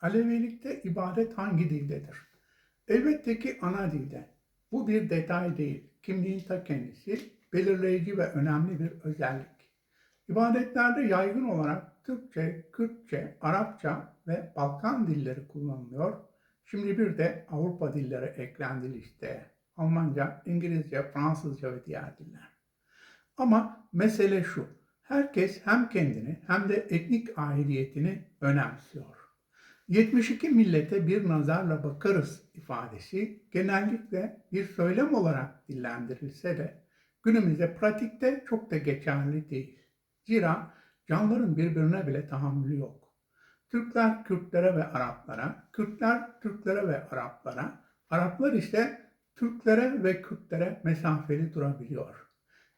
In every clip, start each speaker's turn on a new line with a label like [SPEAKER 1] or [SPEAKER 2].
[SPEAKER 1] Alevilikte ibadet hangi dildedir? Elbette ki ana dilde. Bu bir detay değil. Kimliğin ta kendisi belirleyici ve önemli bir özellik. İbadetlerde yaygın olarak Türkçe, Kürtçe, Arapça ve Balkan dilleri kullanılıyor. Şimdi bir de Avrupa dilleri eklendi listeye. Almanca, İngilizce, Fransızca ve diğer diller. Ama mesele şu. Herkes hem kendini hem de etnik aidiyetini önemsiyor. 72 millete bir nazarla bakarız ifadesi genellikle bir söylem olarak dillendirilse de günümüzde pratikte çok da geçerli değil. Zira canların birbirine bile tahammülü yok. Türkler Kürtlere ve Araplara, Kürtler Türklere ve Araplara, Araplar ise Türklere ve Kürtlere mesafeli durabiliyor.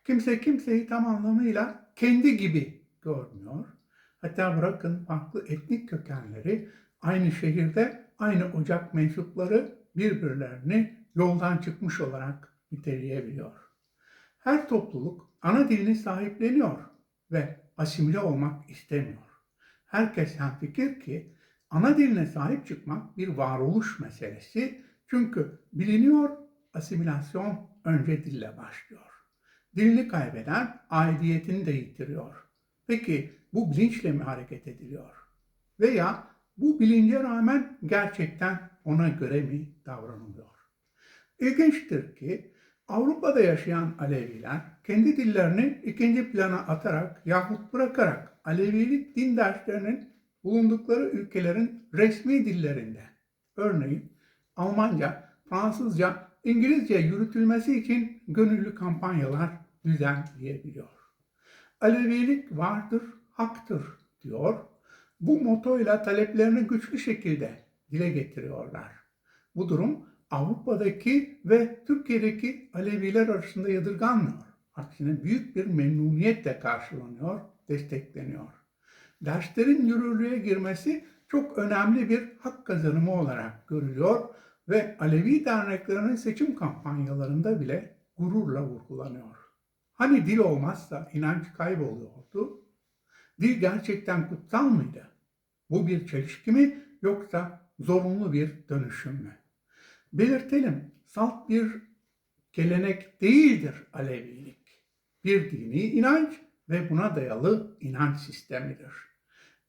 [SPEAKER 1] Kimse kimseyi tam anlamıyla kendi gibi görmüyor. Hatta bırakın farklı etnik kökenleri aynı şehirde aynı ocak mensupları birbirlerini yoldan çıkmış olarak niteleyebiliyor. Her topluluk ana dilini sahipleniyor ve asimile olmak istemiyor. Herkes hemfikir ki ana diline sahip çıkmak bir varoluş meselesi. Çünkü biliniyor asimilasyon önce dille başlıyor. Dilini kaybeden aidiyetini de yitiriyor. Peki bu bilinçle mi hareket ediliyor? Veya bu bilince rağmen gerçekten ona göre mi davranılıyor? İlginçtir ki Avrupa'da yaşayan Aleviler kendi dillerini ikinci plana atarak yahut bırakarak Alevilik din derslerinin bulundukları ülkelerin resmi dillerinde, örneğin Almanca, Fransızca, İngilizce yürütülmesi için gönüllü kampanyalar düzenleyebiliyor. Alevilik vardır, haktır diyor. Bu motoyla taleplerini güçlü şekilde dile getiriyorlar. Bu durum Avrupa'daki ve Türkiye'deki Aleviler arasında yadırganmıyor. Aksine büyük bir memnuniyetle karşılanıyor, destekleniyor. Derslerin yürürlüğe girmesi çok önemli bir hak kazanımı olarak görülüyor ve Alevi derneklerinin seçim kampanyalarında bile gururla vurgulanıyor. Hani dil olmazsa inanç kayboluyordu? Dil gerçekten kutsal mıydı? Bu bir çelişki mi yoksa zorunlu bir dönüşüm mü? Belirtelim, salt bir gelenek değildir Alevilik. Bir dini inanç ve buna dayalı inanç sistemidir.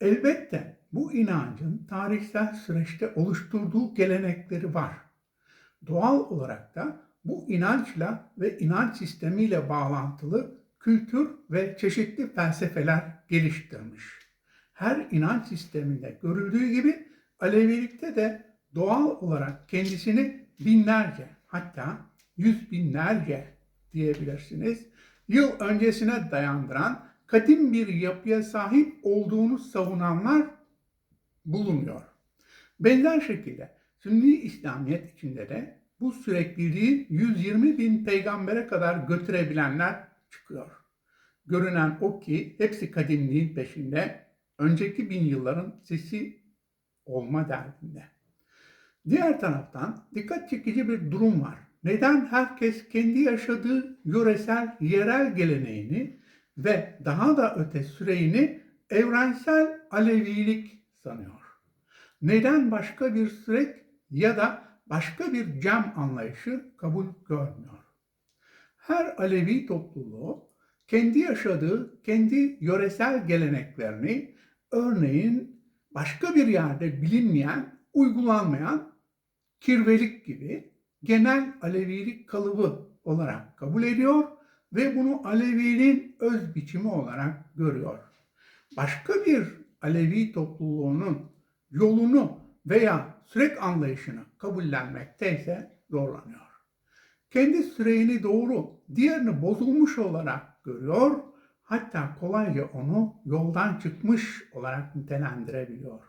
[SPEAKER 1] Elbette bu inancın tarihsel süreçte oluşturduğu gelenekleri var. Doğal olarak da bu inançla ve inanç sistemiyle bağlantılı kültür ve çeşitli felsefeler geliştirmiş. Her inanç sisteminde görüldüğü gibi Alevilikte de doğal olarak kendisini binlerce hatta yüz binlerce diyebilirsiniz yıl öncesine dayandıran kadim bir yapıya sahip olduğunu savunanlar bulunuyor. Benzer şekilde Sünni İslamiyet içinde de bu sürekliliği 120 bin peygambere kadar götürebilenler çıkıyor. Görünen o ki hepsi kadimliğin peşinde, önceki bin yılların sesi olma derdinde. Diğer taraftan dikkat çekici bir durum var. Neden herkes kendi yaşadığı yöresel, yerel geleneğini ve daha da öte süreyini evrensel Alevilik sanıyor? Neden başka bir süreç ya da başka bir cem anlayışı kabul görmüyor? Her Alevi topluluğu kendi yaşadığı, kendi yöresel geleneklerini örneğin başka bir yerde bilinmeyen, uygulanmayan kirvelik gibi genel Alevilik kalıbı olarak kabul ediyor ve bunu Aleviliğin öz biçimi olarak görüyor. Başka bir Alevi topluluğunun yolunu veya sürek anlayışını kabullenmekte ise zorlanıyor. Kendi süreğini doğru, diğerini bozulmuş olarak görüyor, hatta kolayca onu yoldan çıkmış olarak nitelendirebiliyor.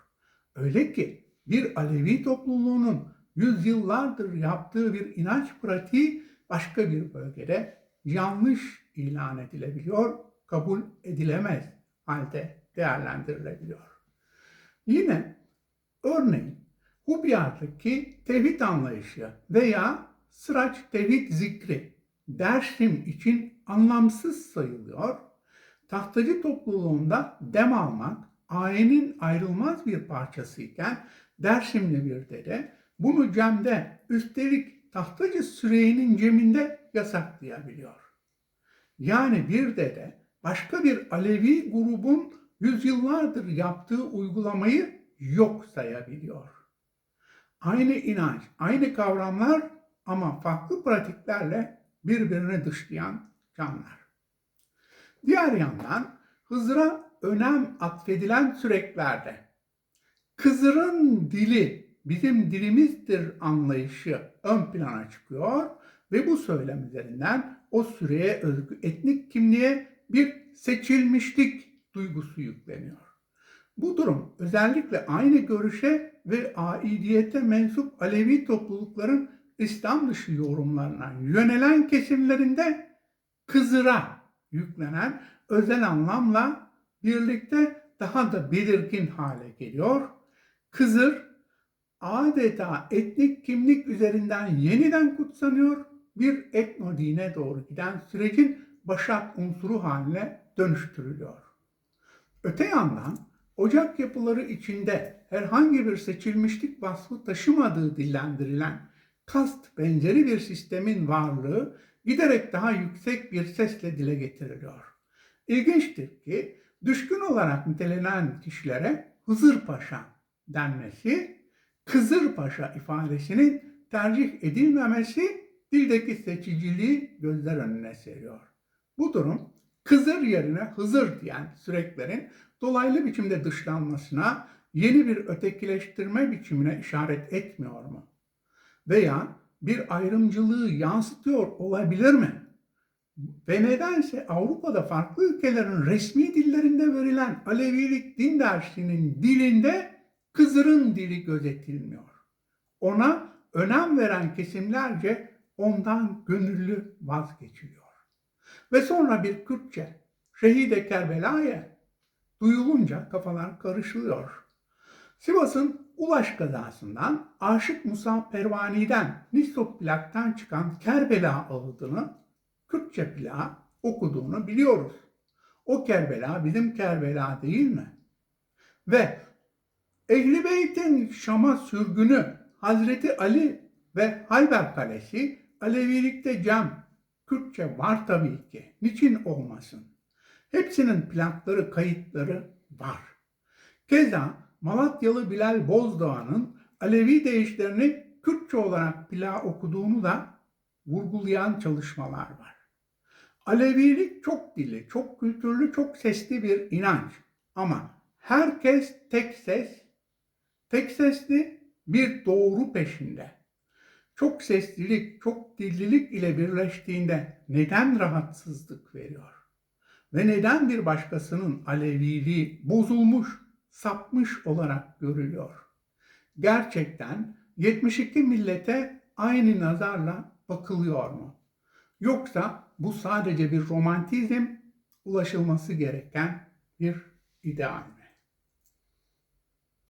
[SPEAKER 1] Öyle ki bir Alevi topluluğunun yüzyıllardır yaptığı bir inanç pratiği başka bir bölgede yanlış ilan edilebiliyor, kabul edilemez halde değerlendirilebiliyor. Yine örneğin Hubiyat'taki tevhid anlayışı veya sıraç tevhid zikri Dersim için anlamsız sayılıyor. Tahtacı topluluğunda dem almak, ailenin ayrılmaz bir parçasıyken Dersimli bir dede bunu Cem'de üstelik tahtacı Süreyya'nın Cem'inde yasaklayabiliyor. Yani bir dede başka bir Alevi grubun yüzyıllardır yaptığı uygulamayı yok sayabiliyor. Aynı inanç, aynı kavramlar ama farklı pratiklerle birbirini dışlayan canlılar. Diğer yandan Hızır'a önem atfedilen süreklerde Kızır'ın dili bizim dilimizdir anlayışı ön plana çıkıyor ve bu söylem üzerinden o süreye özgü etnik kimliğe bir seçilmişlik duygusu yükleniyor. Bu durum özellikle aynı görüşe ve aidiyete mensup Alevi toplulukların İslam dışı yorumlarına yönelen kesimlerinde Kızır'a yüklenen özel anlamla birlikte daha da belirgin hale geliyor. Kızır adeta etnik kimlik üzerinden yeniden kutsanıyor, bir etno dine doğru giden sürecin başat unsuru haline dönüştürülüyor. Öte yandan ocak yapıları içinde herhangi bir seçilmişlik vasfı taşımadığı dillendirilen kast benzeri bir sistemin varlığı giderek daha yüksek bir sesle dile getiriliyor. İlginçtir ki düşkün olarak nitelenen kişilere Hızır Paşa denmesi, Kızır Paşa ifadesinin tercih edilmemesi dildeki seçiciliği gözler önüne seriyor. Bu durum Kızır yerine Hızır diyen süreklerin dolaylı biçimde dışlanmasına, yeni bir ötekileştirme biçimine işaret etmiyor mu? Veya bir ayrımcılığı yansıtıyor olabilir mi? Ve nedense Avrupa'da farklı ülkelerin resmi dillerinde verilen Alevilik din dersinin dilinde Kızır'ın dili gözetilmiyor. Ona önem veren kesimlerce ondan gönüllü vazgeçiliyor. Ve sonra bir Kürtçe, Şehide Kerbela'ya duyulunca kafalar karışılıyor. Sivas'ın Ulaş kazasından Aşık Musa Pervani'den Nisop plaktan çıkan Kerbela ağıdını Kürtçe plak okuduğunu biliyoruz. O Kerbela bizim Kerbela değil mi? Ve Ehli Beyt'in Şam'a sürgünü Hazreti Ali ve Hayber Kalesi Alevilikte cam Kürtçe var tabii ki. Niçin olmasın? Hepsinin plakları, kayıtları var. Keza Malatyalı Bilal Bozdağ'ın Alevi deyişlerini Kürtçe olarak plak okuduğunu da vurgulayan çalışmalar var. Alevilik çok dili, çok kültürlü, çok sesli bir inanç. Ama herkes tek ses, tek sesli bir doğru peşinde. Çok seslilik, çok dillilik ile birleştiğinde neden rahatsızlık veriyor? Ve neden bir başkasının Aleviliği bozulmuş, sapmış olarak görülüyor? Gerçekten 72 millete aynı nazarla bakılıyor mu? Yoksa bu sadece bir romantizm, ulaşılması gereken bir ideal mi?